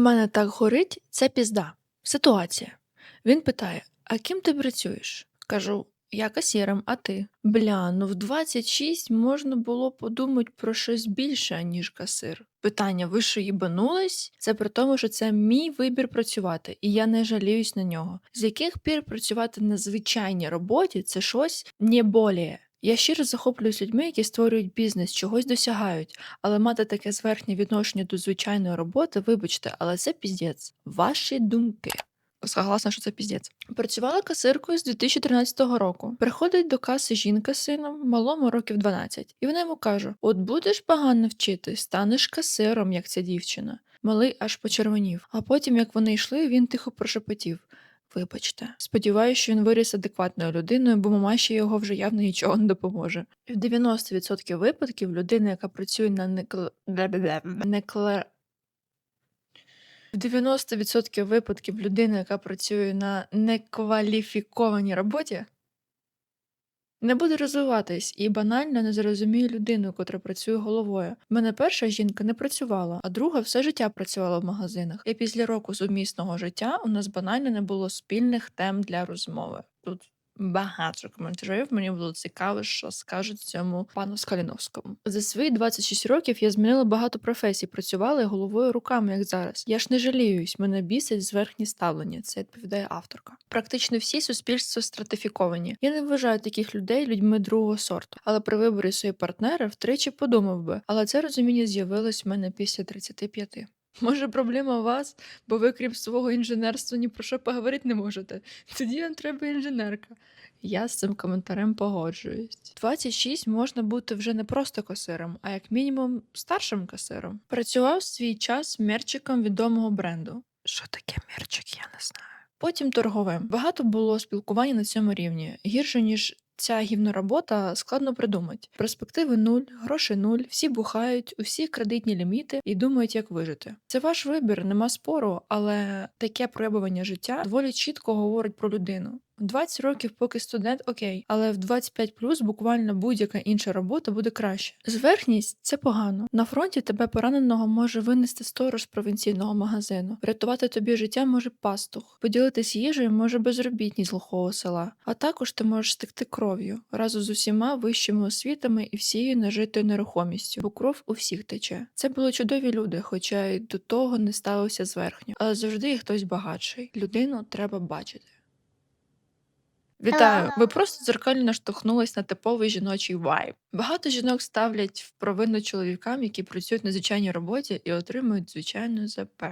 Мене так горить, це пізда. Ситуація. Він питає: А ким ти працюєш? Кажу, я касіром, а ти? Бля, ну в 26 можна було подумати про щось більше, ніж касир. Питання: ви що їбанулись? Це при тому, що це мій вибір працювати, і я не жаліюсь на нього. З яких пір працювати на звичайній роботі це щось не боліє. Я щиро захоплююсь людьми, які створюють бізнес, чогось досягають, але мати таке зверхнє відношення до звичайної роботи, вибачте, але це піздець. Ваші думки. Согласна, що це піздець. Працювала касиркою з 2013 року. Приходить до каси жінка з сином, малому років 12, і вона йому каже: От будеш погано вчити, станеш касиром, як ця дівчина. Малий аж почервонів. А потім, як вони йшли, він тихо прошепотів. Вибачте, сподіваюся, що він виріс адекватною людиною, бо мамаші його вже явно нічого не допоможе. В 90% випадків людина, яка працює на некл... некле... В 90% випадків людина, яка працює на некваліфікованій роботі, не буду розвиватись і банально не зрозуміє людину, котра працює головою. В мене перша жінка не працювала, а друга все життя працювала в магазинах. І після року сумісного життя у нас банально не було спільних тем для розмови. Тут багато коментарів. Мені було цікаво, що скажуть цьому пану Скаліновському. За свої 26 років я змінила багато професій, працювала головою руками, як зараз. Я ж не жаліюсь, мене бісить зверхні ставлення. Це відповідає авторка. Практично всі суспільства стратифіковані. Я не вважаю таких людей людьми другого сорту, але при виборі своєї партнера втричі подумав би. Але це розуміння з'явилось в мене після 35. Може, проблема у вас, бо ви, крім свого інженерства, ні про що поговорити не можете. Тоді вам треба інженерка. Я з цим коментарем погоджуюсь. 26 можна бути вже не просто касиром, а як мінімум старшим касиром. Працював свій час мерчиком відомого бренду. Що таке мерчик, я не знаю. Потім торговим. Багато було спілкування на цьому рівні. Гірше, ніж ця гівноробота складно придумати. Перспективи нуль, гроші нуль, всі бухають, усі кредитні ліміти і думають, як вижити. Це ваш вибір, нема спору, але таке проявлення життя доволі чітко говорить про людину. 20 років, поки студент, окей, але в 25 плюс буквально будь-яка інша робота буде краще. Зверхність це погано. На фронті тебе пораненого може винести сторож провінційного магазину. Врятувати тобі життя може пастух, поділитись їжею може безробітні з глухого села. А також ти можеш стекти кров'ю разом з усіма вищими освітами і всією нажитою нерухомістю, бо кров у всіх тече. Це були чудові люди, хоча й до того не ставився зверхньо. Але завжди є хтось багатший. Людину треба бачити. Вітаю! Ви просто дзеркально наштовхнулись на типовий жіночий вайб. Багато жінок ставлять в провину чоловікам, які працюють на звичайній роботі і отримують звичайну ЗП.